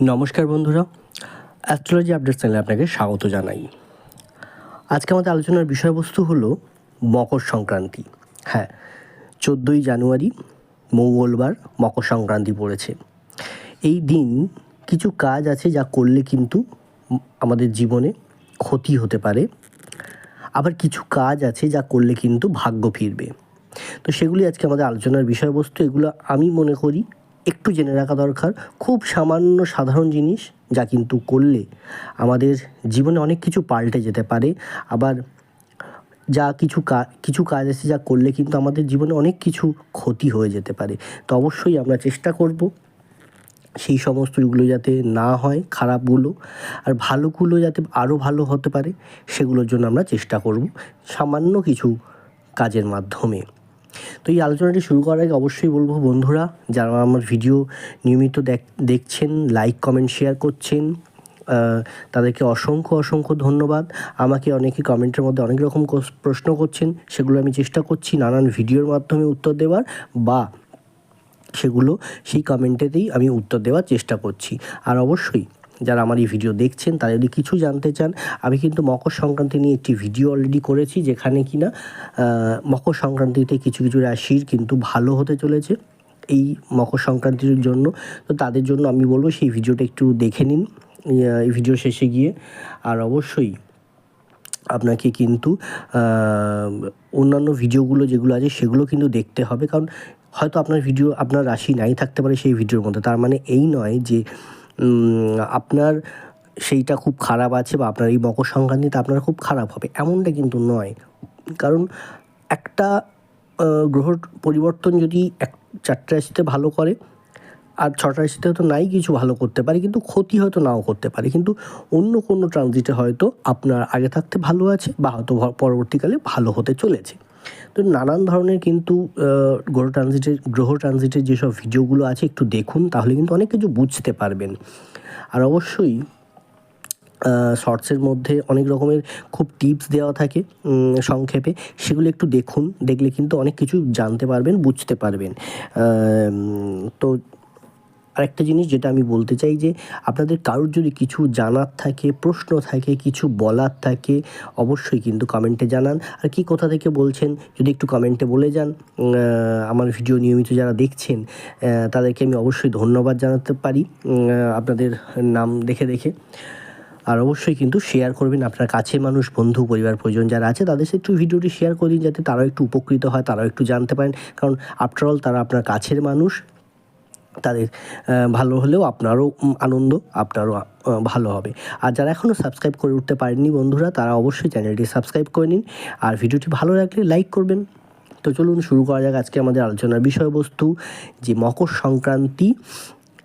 নমস্কার বন্ধুরা astrology update চ্যানেলে আপনাকে স্বাগত জানাই। আজকে আমাদের আলোচনার বিষয়বস্তু হলো মকর সংক্রান্তি। হ্যাঁ চোদ্দোই জানুয়ারি, মঙ্গলবার মকর সংক্রান্তি পড়েছে। এই দিন কিছু কাজ আছে যা করলে কিন্তু আমাদের জীবনে ক্ষতি হতে পারে। আবার কিছু কাজ আছে যা করলে কিন্তু ভাগ্য ফিরবে। তো সেগুলি আজকে আমাদের আলোচনার বিষয়বস্তু, এগুলো আমি মনে করি একটু জেনে রাখা দরকার। খুব সামান্য সাধারণ জিনিস যা কিন্তু করলে আমাদের জীবনে অনেক কিছু পাল্টে যেতে পারে। আবার যা কিছু কিছু কাজ আছে যা করলে কিন্তু আমাদের জীবনে অনেক কিছু ক্ষতি হয়ে যেতে পারে। তো অবশ্যই আমরা চেষ্টা করব সেই সমস্তগুলো যাতে না হয়, খারাপগুলো আর ভালোগুলো যাতে আরও ভালো হতে পারে, সেগুলোর জন্য আমরা চেষ্টা করব সামান্য কিছু কাজের মাধ্যমে। তো এই আলোচনাটি শুরু করার আগে অবশ্যই বলব বন্ধুরা, যারা আমার ভিডিও নিয়মিত দেখছেন লাইক কমেন্ট শেয়ার করছেন তাদেরকে অসংখ্য অসংখ্য ধন্যবাদ। আমাকে অনেকে কমেন্টের মধ্যে অনেক রকম প্রশ্ন করছেন, সেগুলো আমি চেষ্টা করছি নানান ভিডিওর মাধ্যমে উত্তর দেওয়ার বা সেগুলো সেই কমেন্টেতেই আমি উত্তর দেওয়ার চেষ্টা করছি। আর অবশ্যই যারা আমার এই ভিডিও দেখছেন, তারা যদি কিছু জানতে চান, আমি কিন্তু মকর সংক্রান্তি নিয়ে একটি ভিডিও অলরেডি করেছি, যেখানে কিনা মকর সংক্রান্তিতে কিছু কিছু রাশির কিন্তু ভালো হতে চলেছে এই মকর সংক্রান্তির জন্য। তো তাদের জন্য আমি বলব সেই ভিডিওটা একটু দেখে নিন এই ভিডিও শেষে গিয়ে। আর অবশ্যই আপনাকে কিন্তু অন্যান্য ভিডিওগুলো যেগুলো আছে, সেগুলো কিন্তু দেখতে হবে। কারণ হয়তো আপনার ভিডিও আপনার রাশি নাই থাকতে পারে সেই ভিডিওর মধ্যে। তার মানে এই নয় যে আপনার সেইটা খুব খারাপ আছে বা আপনার এই মকর সংক্রান্তিতে আপনার খুব খারাপ হবে, এমনটা কিন্তু নয়। কারণ একটা গ্রহর পরিবর্তন যদি এক, চারটে রাশিতে ভালো করে, আর ছটা রাশিতে হয়তো নাই কিছু ভালো করতে পারে, কিন্তু ক্ষতি হয়তো নাও করতে পারে, কিন্তু অন্য কোনো ট্রানজিটে হয়তো আপনার আগে থাকতে ভালো আছে বা হয়তো পরবর্তীকালে ভালো হতে চলেছে। তো নানান ধরনের কিন্তু গ্রহ ট্রানজিটের গ্রহ ট্রানজিটের যেসব ভিডিওগুলো আছে, একটু দেখুন, তাহলে কিন্তু অনেক কিছু বুঝতে পারবেন। আর অবশ্যই শর্টসের মধ্যে অনেক রকমের খুব টিপস দেওয়া থাকে সংক্ষেপে, সেগুলো একটু দেখুন, দেখলে কিন্তু অনেক কিছু জানতে পারবেন, বুঝতে পারবেন। তো আরেকটা জিনিস যেটা আমি বলতে চাই যে, আপনাদের কারোর যদি কিছু জানার থাকে, প্রশ্ন থাকে, কিছু বলার থাকে, অবশ্যই কিন্তু কমেন্টে জানান। আর কি কোথা থেকে বলছেন, যদি একটু কমেন্টে বলে যান আমার ভিডিও নিয়মিত যারা দেখছেন তাদেরকে আমি অবশ্যই ধন্যবাদ জানাতে পারি আপনাদের নাম দেখে দেখে। আর অবশ্যই কিন্তু শেয়ার করবেন আপনার কাছে মানুষ, বন্ধু, পরিবার, পরিজন যারা আছে, তাদের সাথে একটু ভিডিওটি শেয়ার করে দিন যাতে তারাও একটু উপকৃত হয়, তারাও একটু জানতে পারেন। কারণ আফটারঅল তারা আপনার কাছের মানুষ তাদের ভালো হলেও আপনারও আনন্দ, আপনারও ভালো হবে। আর যারা এখনও সাবস্ক্রাইব করে উঠতে পারেননি বন্ধুরা, তারা অবশ্যই চ্যানেলটি সাবস্ক্রাইব করে নিন। আর ভিডিওটি ভালো লাগলে লাইক করবেন। তো চলুন শুরু করা যাক আজকে আমাদের আলোচনার বিষয়বস্তু, যে মকর সংক্রান্তি।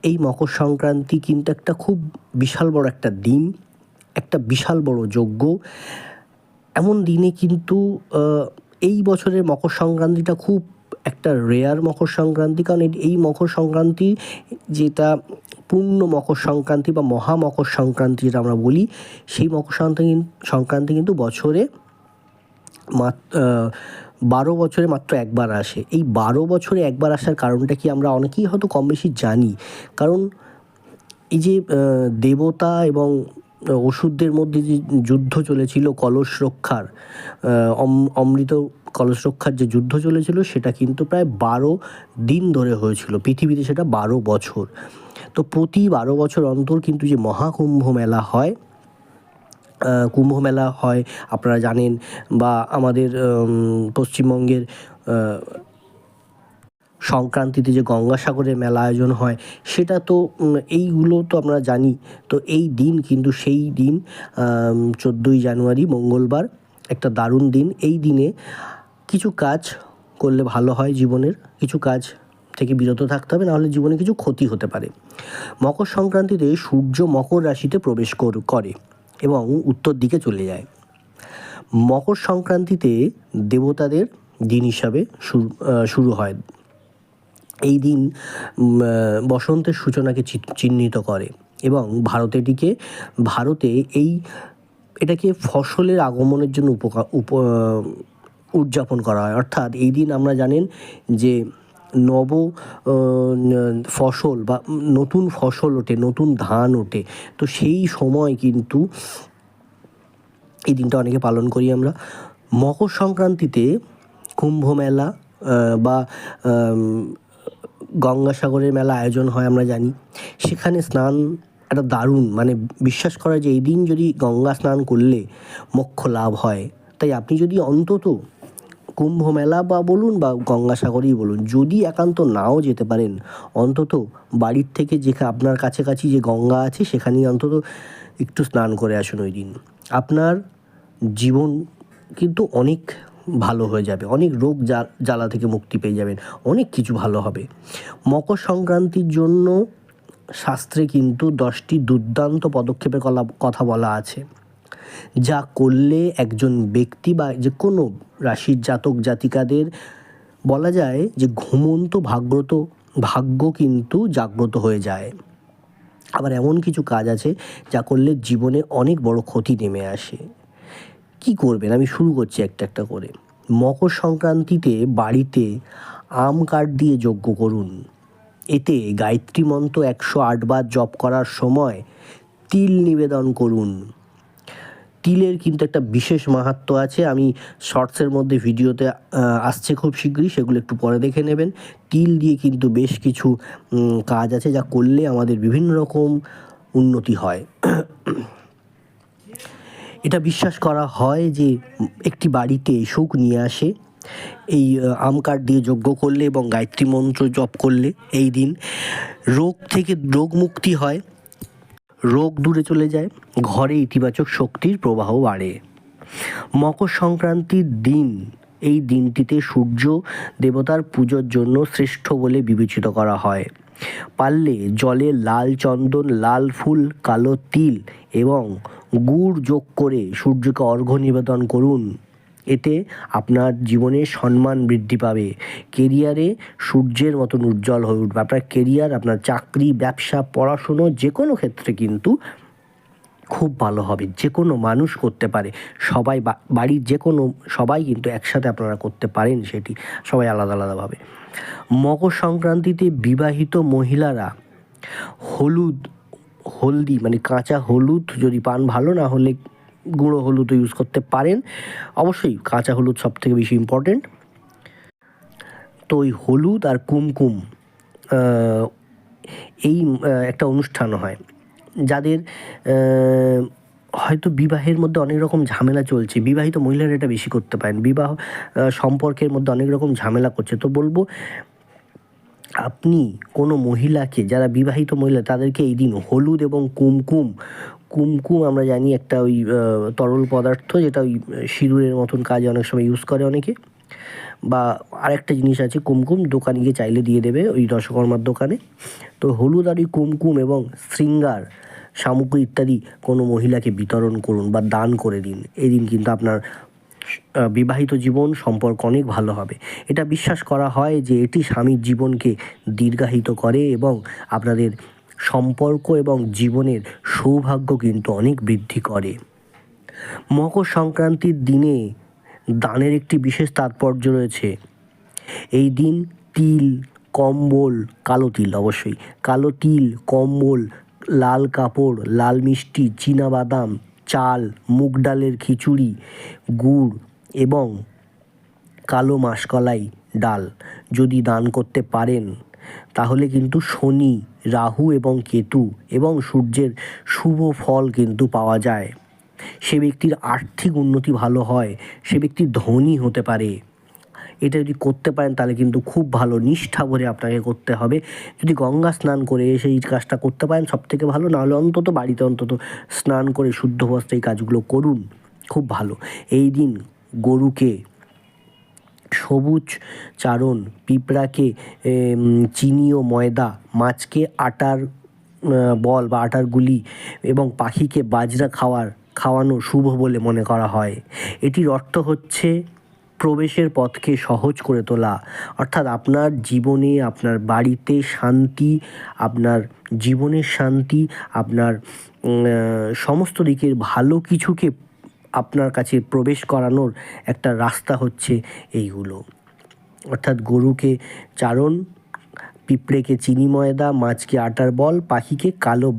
এই মকর সংক্রান্তি কিন্তু একটা খুব বিশাল বড় একটা দিন, একটা বিশাল বড় যজ্ঞ। এমন দিনে কিন্তু এই বছরের মকর সংক্রান্তিটা খুব একটা রেয়ার মকর সংক্রান্তি, কারণ এই মকর সংক্রান্তি যেটা পূর্ণ মকর সংক্রান্তি বা মহা মকর সংক্রান্তি যেটা আমরা বলি, সেই মকর সংক্রান্তি সংক্রান্তি কিন্তু বছরে বারো বছরে মাত্র একবার আসে। এই বারো বছরে একবার আসার কারণটা কি আমরা অনেকেই হয়তো কম বেশি জানি? কারণ এই যে দেবতা এবং ওষুধদের মধ্যে যে যুদ্ধ চলেছিল, কলস রক্ষার অমৃত কলস রক্ষার যে যুদ্ধ চলেছিল, সেটা কিন্তু প্রায় বারো দিন ধরে হয়েছিল। পৃথিবীতে সেটা বারো বছর। তো প্রতি বারো বছর অন্তর কিন্তু যে মহাকুম্ভ মেলা হয় কুম্ভ মেলা হয়, আপনারা জানেন, বা আমাদের পশ্চিমবঙ্গের সংক্রান্তিতে যে গঙ্গাসাগরের মেলা আয়োজন হয়, সেটা তো এইগুলো তো আমরা জানি। তো এই দিন কিন্তু সেই দিন চোদ্দোই জানুয়ারি, মঙ্গলবার, একটা দারুণ দিন। এই দিনে কিছু কাজ করলে ভালো হয় জীবনের, কিছু কাজ থেকে বিরত থাকতে হবে, নাহলে জীবনে কিছু ক্ষতি হতে পারে। মকর সংক্রান্তিতে সূর্য মকর রাশিতে প্রবেশ করে এবং উত্তর দিকে চলে যায়। মকর সংক্রান্তিতে দেবতাদের দিন হিসাবে শুরু হয়। এই দিন বসন্তের সূচনাকে চিহ্নিত করে এবং ভারতে এটিকে, ভারতে এই এটাকে ফসলের আগমনের জন্য উপকার উপ উদযাপন করা হয়। অর্থাৎ এই দিন আমরা জানেন যে নব ফসল বা নতুন ফসল ওঠে, নতুন ধান ওঠে। তো সেই সময় কিন্তু এই দিনটা অনেকে পালন করি আমরা। মকর সংক্রান্তিতে কুম্ভ মেলা বা গঙ্গাসাগরের মেলা আয়োজন হয়, আমরা জানি। সেখানে স্নান একটা দারুণ মানে বিশ্বাস করা যে এই দিন যদি গঙ্গা স্নান করলে মোক্ষ লাভ হয়। তাই আপনি যদি অন্তত কুম্ভ মেলা বা বলুন বা গঙ্গাসাগরেই বলুন, যদি একান্ত নাও যেতে পারেন, অন্তত বাড়ির থেকে যে আপনার কাছাকাছি যে গঙ্গা আছে, সেখানেই অন্তত একটু স্নান করে আসুন ওই দিন। আপনার জীবন কিন্তু অনেক ভালো হয়ে যাবে। অনেক রোগ জ্বালা থেকে মুক্তি পেয়ে যাবেন। অনেক কিছু ভালো হবে। মকর সংক্রান্তির জন্য শাস্ত্রে কিন্তু দশটি দুর্দান্ত পদক্ষেপের কথা বলা আছে। যা করলে একজন ব্যক্তি বা যে কোনো রাশির জাতক জাতিকাদের বলা যায় যে ঘুমন্ত ভাগ্রত, ভাগ্য কিন্তু জাগ্রত হয়ে যায়। আবার এমন কিছু কাজ আছে যা করলে জীবনে অনেক বড় ক্ষতি নেমে আসে। কি করবেন? আমি শুরু করছি একটা একটা করে। মকর সংক্রান্তিতে বাড়িতে আম কাঠ দিয়ে যজ্ঞ করুন। এতে গায়ত্রী মন্ত্র একশো আটবার জপ করার সময় তিল নিবেদন করুন। তিলের কিন্তু একটা বিশেষ মাহাত্ম্য আছে। আমি শর্টসের মধ্যে ভিডিওতে আসছে খুব শীঘ্রই, সেগুলো একটু পরে দেখে নেবেন। তিল দিয়ে কিন্তু বেশ কিছু কাজ আছে যা করলে আমাদের বিভিন্ন রকম উন্নতি হয়। এটা বিশ্বাস করা হয় যে একটি বাড়িতে সুখ নিয়ে আসে, এই আম কাঠ দিয়ে যজ্ঞ করলে এবং গায়ত্রী মন্ত্র জপ করলে এই দিন। রোগ থেকে রোগ মুক্তি হয়, রোগ দূরে চলে যায়, ঘরে ইতিবাচক শক্তির প্রবাহ বাড়ে। মকর সংক্রান্তির দিন, এই দিনটিতে সূর্য দেবতার পুজোর জন্য শ্রেষ্ঠ বলে বিবেচিত করা হয়। পারলে জলে লাল চন্দন, লাল ফুল, কালো তিল এবং গুড় যোগ করে সূর্যকে অর্ঘ্য নিবেদন করুন। এতে আপনার জীবনে সম্মান বৃদ্ধি পাবে। কেরিয়ারে সূর্যের মতন উজ্জ্বল হয়ে উঠবে। আপনার কেরিয়ার, আপনার চাকরি, ব্যবসা, পড়াশুনো যে কোনো ক্ষেত্রে কিন্তু খুব ভালো হবে। যে কোনো মানুষ করতে পারে। সবাই বাড়ির যে কোনো সবাই কিন্তু একসাথে আপনারা করতে পারেন সেটি। সবাই আলাদা আলাদাভাবে। মকর সংক্রান্তিতে বিবাহিত মহিলারা হলুদ হলদি মানে কাঁচা হলুদ যদি পান, ভালো না হলে গুঁড়ো হলুদও ইউজ করতে পারেন। অবশ্যই কাঁচা হলুদ সব থেকে বেশি ইম্পর্টেন্ট তো ওই হলুদ আর কুমকুম এই একটা অনুষ্ঠান হয়। যাদের হয়তো বিবাহের মধ্যে অনেক রকম ঝামেলা চলছে। বিবাহিত মহিলারা এটা বেশি করতে পারেন। বিবাহ সম্পর্কের মধ্যে অনেক রকম ঝামেলা করছে। তো বলব আপনি কোনো মহিলাকে, যারা বিবাহিত মহিলা, তাদেরকে এই দিন হলুদ এবং কুমকুম কুমকুম আমরা জানি একটা ওই তরল পদার্থ যেটা ওই সিঁদুরের মতন কাজে অনেক সময় ইউজ করে অনেকে। বা আরেকটা জিনিস আছে, কুমকুম, দোকানে গিয়ে চাইলে দিয়ে দেবে ওই দশকর্মার দোকানে। তো হলুদ আর ওই কুমকুম এবং শৃঙ্গার সামগ্রী ইত্যাদি কোনো মহিলাকে বিতরণ করুন বা দান করে দিন। এই দিন কিন্তু আপনার বিবাহিত জীবন সম্পর্ক অনেক ভালো হবে। এটা বিশ্বাস করা হয় যে এটি স্বামীর জীবনকে দীর্ঘায়িত করে এবং আপনাদের সম্পর্ক এবং জীবনের সৌভাগ্য কিন্তু অনেক বৃদ্ধি করে। মকর সংক্রান্তির দিনে দানের একটি বিশেষ তাৎপর্য রয়েছে। এই দিন তিল, কম্বল, কালো তিল অবশ্যই। কালো তিল, কম্বল, লাল কাপড়, লাল মিষ্টি বাদাম, চাল, মুগ ডালের খিচুড়ি, গুড় এবং কালো মাসকলাই ডাল যদি দান করতে পারেন, তাহলে কিন্তু শনি, রাহু এবং কেতু এবং সূর্যের শুভ ফল কিন্তু পাওয়া যায়। সে ব্যক্তির আর্থিক উন্নতি ভালো হয়, সে ব্যক্তি ধনী হতে পারে। এটা যদি করতে পারেন, তাহলে কিন্তু খুব ভালো নিষ্ঠা ভরে আপনাকে করতে হবে। যদি গঙ্গা স্নান করে এসে এই কাজটা করতে পারেন সব থেকে ভালো, নাহলে অন্তত বাড়িতে অন্তত স্নান করে শুদ্ধ বস্ত্রে এই কাজগুলো করুন। খুব ভালো। এই দিন গরুকে সবুজ চারণ, পিঁপড়াকে চিনি ও ময়দা, মাছকে আটার বল বা আটার গুলি এবং পাখিকে বাজরা খাওয়ার, খাওয়ানো শুভ বলে মনে করা হয়। এটির অর্থ হচ্ছে প্রবেশের পথকে সহজ করে তোলা। অর্থাৎ আপনার জীবনে, আপনার বাড়িতে শান্তি, আপনার জীবনের শান্তি, আপনার সমস্ত দিকের ভালো কিছুকে আপনার কাছে প্রবেশ করানোর একটা রাস্তা হচ্ছে এইগুলো। অর্থাৎ গরুকে চারণ, পিঁপড়েকে চিনি ময়দা, মাছকে আটার বল, পাখিকে কালো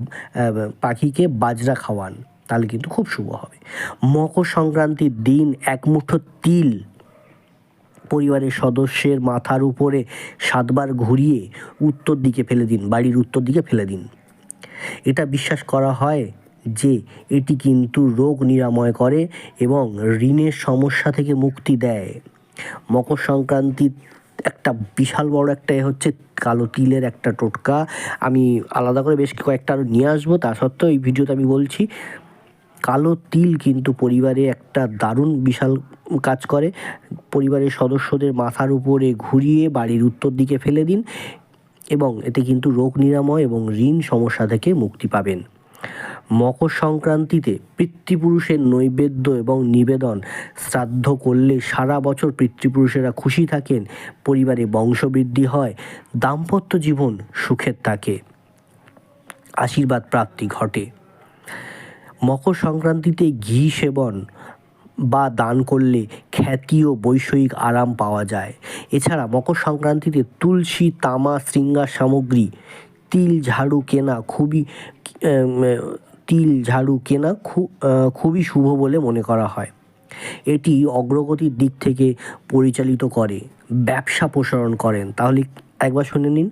পাখিকে বাজরা খাওয়ান। তাহলে কিন্তু খুব শুভ হবে। মকর সংক্রান্তির দিন এক মুঠো তিল পরিবারের সদস্যের মাথার উপরে সাতবার ঘুরিয়ে উত্তর দিকে ফেলে দিন, বাড়ির উত্তর দিকে ফেলে দিন। এটা বিশ্বাস করা হয় যে এটি কিন্তু রোগ নিরাময় করে এবং ঋণের সমস্যা থেকে মুক্তি দেয়। মকর সংক্রান্তির একটা বিশাল বড় একটা হচ্ছে কালো তিলের একটা টোটকা। আমি আলাদা করে বেশ কয়েকটা আরও নিয়ে আসব, তা সত্ত্বেও এই ভিডিওতে আমি বলছি, কালো তিল কিন্তু পরিবারে একটা দারুণ বিশাল কাজ করে। পরিবারের সদস্যদের মাথার উপরে ঘুরিয়ে বাড়ির উত্তর দিকে ফেলে দিন এবং এতে কিন্তু রোগ নিরাময় এবং ঋণ সমস্যা থেকে মুক্তি পাবেন। মকর সংক্রান্তিতে পিতৃপুরুষের নৈবেদ্য এবং নিবেদন শ্রাদ্ধ করলে সারা বছর পিতৃপুরুষেরা খুশি থাকেন, পরিবারে বংশবৃদ্ধি হয়, দাম্পত্য জীবন সুখের থাকে। আশীর্বাদ প্রাপ্তি ঘটে। মকর সংক্রান্তিতে ঘি সেবন বা দান করলে খ্যাতি ও বৈষয়িক আরাম পাওয়া যায়। এছাড়া মকর সংক্রান্তিতে তুলসী, তামা, শৃঙ্গার সামগ্রী, তিল, ঝাড়ু, কেনা খুবই তিল, ঝাড়ু কেনা খুবই শুভ বলে মনে করা হয়। এটি অগ্রগতির দিক থেকে পরিচালিত করে, ব্যবসা প্রসারণ করেন। তাহলে একবার শুনে নিন,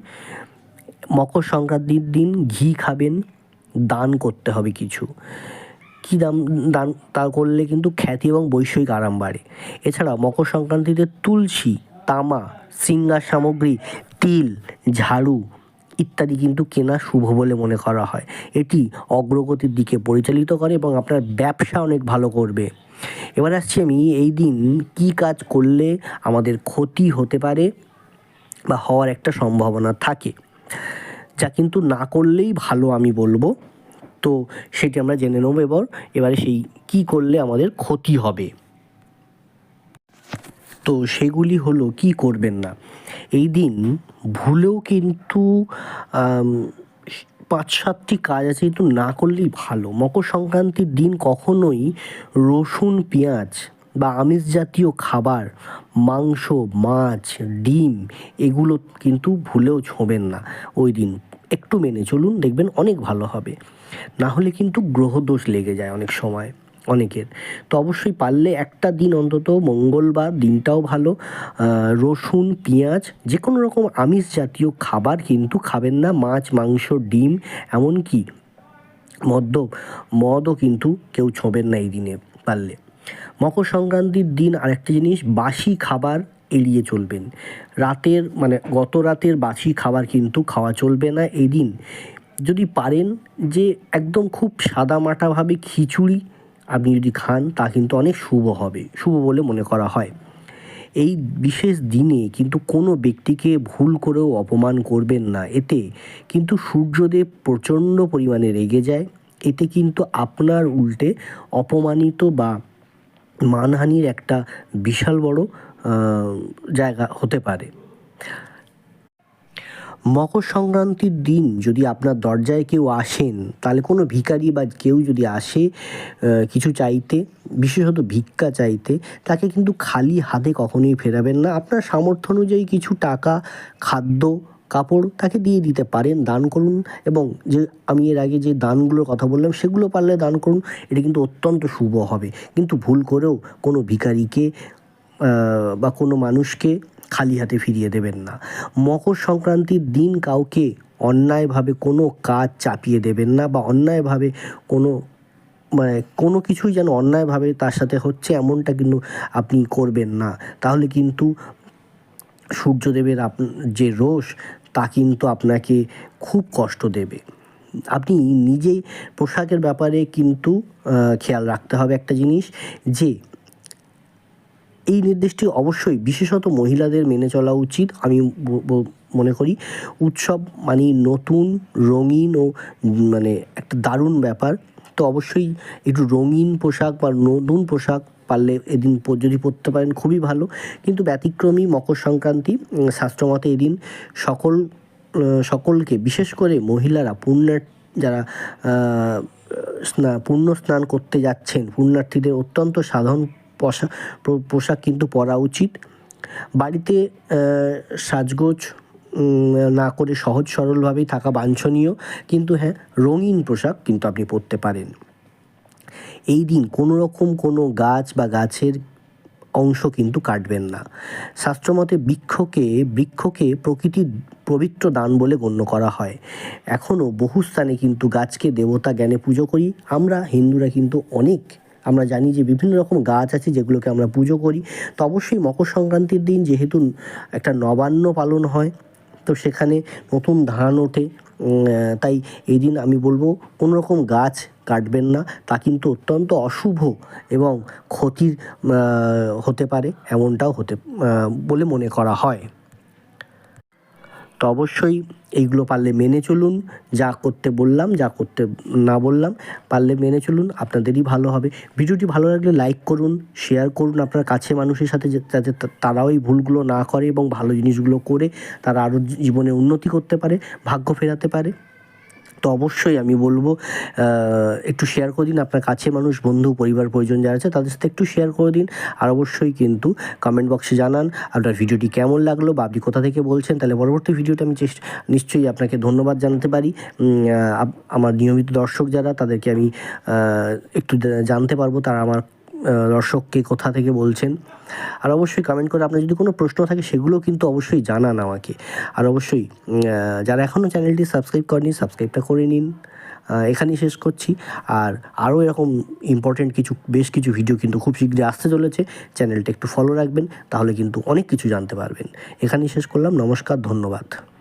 মকর সংক্রান্তির দিন ঘি খাবেন, দান করতে হবে কিছু। কী দাম, দান, তা করলে কিন্তু খ্যাতি এবং বৈষয়িক আরাম বাড়ে। এছাড়া মকর সংক্রান্তিতে তুলসী, তামা শৃঙ্গার সামগ্রী, তিল, ঝাড়ু ইত্যাদি কিন্তু কেনা শুভ বলে মনে করা হয়। এটি অগ্রগতির দিকে পরিচালিত করে এবং আপনার ব্যবসা অনেক ভালো করবে। এবার আসছি আমি এই দিন কী কাজ করলে আমাদের ক্ষতি হতে পারে বা হওয়ার একটা সম্ভাবনা থাকে। যা কিন্তু না করলেই ভালো আমি বলব। তো সেটি আমরা জেনে নেব এবার। এবারে সেই কি করলে আমাদের ক্ষতি হবে? তো সেগুলি হলো, কি করবেন না? এই দিন ভুলেও কিন্তু পাঁচ সাতটি কাজ আছে কিন্তু না করলেই ভালো। মকর সংক্রান্তির দিন কখনোই রসুন, পেঁয়াজ বা আমিষ জাতীয় খাবার, মাংস, মাছ, ডিম এগুলো কিন্তু ভুলেও ছোঁবেন না ওই দিন। একটু মেনে চলুন, দেখবেন অনেক ভালো হবে। না হলে কিন্তু গ্রহদোষ লেগে যায় অনেক সময়। অনেকের। তো অবশ্যই পারলে একটা দিন অন্তত মঙ্গলবার দিনটাও ভালো। রসুন, পেঁয়াজ যে কোনো রকম আমিষ জাতীয় খাবার কিন্তু খাবেন না। মাছ, মাংস, ডিম, এমনকি মদ্য মদও কিন্তু কেউ ছোঁবেন না এই দিনে পারলে। মকর সংক্রান্তির দিন আরেকটা জিনিস, বাসি খাবার এড়িয়ে চলবেন। রাতের মানে গত রাতের বাসি খাবার কিন্তু খাওয়া চলবে না। এই দিন যদি পারেন যে একদম খুব সাদামাটাভাবে খিচুড়ি আপনি যদি খান, তা কিন্তু অনেক শুভ হবে। শুভ বলে মনে করা হয়। এই বিশেষ দিনে কিন্তু কোনো ব্যক্তিকে ভুল করেও অপমান করবেন না। এতে কিন্তু সূর্যদেব প্রচণ্ড পরিমাণে রেগে যায়। এতে কিন্তু আপনার উল্টে অপমানিত বা মানহানির একটা বিশাল বড় জায়গা হতে পারে। মকর সংক্রান্তির দিন যদি আপনার দরজায় কেউ আসেন তাহলে কোনো ভিখারি বা কেউ যদি আসে কিছু চাইতে বিশেষত ভিক্ষা চাইতে তাকে কিন্তু খালি হাতে কখনোই ফেরাবেন না। আপনার সামর্থ্য অনুযায়ী কিছু টাকা খাদ্য কাপড় তাকে দিয়ে দিতে পারেন দান করুন এবং যে আমি এর আগে যে দানগুলোর কথা বললাম সেগুলো পারলে দান করুন এটা কিন্তু অত্যন্ত শুভ হবে। কিন্তু ভুল করেও কোনো ভিখারিকে আহ, বা কোনো মানুষকে খালি হাতে ফিরিয়ে দেবেন না। মকর সংক্রান্তির দিন কাউকে অন্যায়ভাবে কোনো কাজ চাপিয়ে দেবেন না বা অন্যায়ভাবে কোনো মানে কোনো কিছুই যেন অন্যায়ভাবে তার সাথে হচ্ছে এমনটা কিন্তু আপনি করবেন না। তাহলে কিন্তু সূর্যদেবের আপ, যে রোষ, তা কিন্তু আপনাকে খুব কষ্ট দেবে। আপনি নিজেই পোশাকের ব্যাপারে কিন্তু খেয়াল রাখতে হবে একটা জিনিস যে এই নির্দেশটি অবশ্যই বিশেষত মহিলাদের মেনে চলা উচিত। আমি মনে করি উৎসব মানে নতুন, রঙিন ও মানে একটা দারুণ ব্যাপার। তো অবশ্যই একটু রঙিন পোশাক বা নতুন পোশাক পারলে এদিন যদি পরতে পারেন খুবই ভালো। কিন্তু ব্যতিক্রমী মকর সংক্রান্তি শাস্ত্রমতে এদিন সকল সকলকে বিশেষ করে মহিলারা পুণ্যার যারা স্না, পুণ্য স্নান করতে যাচ্ছেন, পুণ্যার্থীদের অত্যন্ত সাধারণ পোশাক পোশাক কিন্তু পরা উচিত। বাড়িতে সাজগোজ না করে সহজ সরলভাবেই থাকা বাঞ্ছনীয়। কিন্তু হ্যাঁ রঙিন পোশাক কিন্তু আপনি পরতে পারেন। এই দিন কোনো রকম কোনো গাছ বা গাছের অংশ কিন্তু কাটবেন না। শাস্ত্রমতে বৃক্ষকে বৃক্ষকে প্রকৃতির পবিত্র দান বলে গণ্য করা হয়। এখনও বহু স্থানে কিন্তু গাছকে দেবতা জ্ঞানে পুজো করি। আমরা হিন্দুরা কিন্তু অনেক আমরা জানি যে বিভিন্ন রকম গাছ আছে যেগুলোকে আমরা পুজো করি। তো অবশ্যই মকর সংক্রান্তির দিন যেহেতু একটা নবান্ন পালন হয়, তো সেখানে নতুন ধান ওঠে। তাই এই দিন আমি বলব কোনো রকম গাছ কাটবেন না, তা কিন্তু অত্যন্ত অশুভ এবং ক্ষতির হতে পারে, এমনটাও হতে বলে মনে করা হয়। তো অবশ্যই এইগুলো পারলে মেনে চলুন। যা করতে বললাম, যা করতে না বললাম, পারলে মেনে চলুন, আপনাদেরই ভালো হবে। ভিডিওটি ভালো লাগলে লাইক করুন শেয়ার করুন আপনার কাছে মানুষের সাথে যাতে তারাও এই ভুলগুলো না করে এবং ভালো জিনিসগুলো করে তারা আরও জীবনে উন্নতি করতে পারে, ভাগ্য ফেরাতে পারে। তো অবশ্যই আমি বলব একটু শেয়ার করে দিন আপনার কাছে মানুষ, বন্ধু, পরিবার, পরিজন যারা আছে, তাদের সাথে একটু শেয়ার করে দিন। আর অবশ্যই কিন্তু কমেন্ট বক্সে জানান আপনার ভিডিওটি কেমন লাগল বা আপনি কোথা থেকে বলছেন। তাহলে পরবর্তী ভিডিওটা আমি চেষ্টা, নিশ্চয়ই আপনাকে ধন্যবাদ জানাতে পারি। আমার নিয়মিত দর্শক যারা, তাদেরকে আমি একটু জানতে পারব, তারা আমার দর্শককে কোথা থেকে বলছেন? আর অবশ্যই কমেন্ট করে আপনার যদি কোনো প্রশ্ন থাকে, সেগুলো কিন্তু অবশ্যই জানান আমাকে। আর অবশ্যই যারা এখনও চ্যানেলটি সাবস্ক্রাইব করেনি সাবস্ক্রাইবটা করে নিন। এখানেই শেষ করছি। আর আরও এরকম ইম্পর্টেন্ট কিছু, বেশ কিছু ভিডিও কিন্তু খুব শীঘ্রই আসতে চলেছে। চ্যানেলটা একটু ফলো রাখবেন, তাহলে কিন্তু অনেক কিছু জানতে পারবেন। এখানেই শেষ করলাম। নমস্কার, ধন্যবাদ।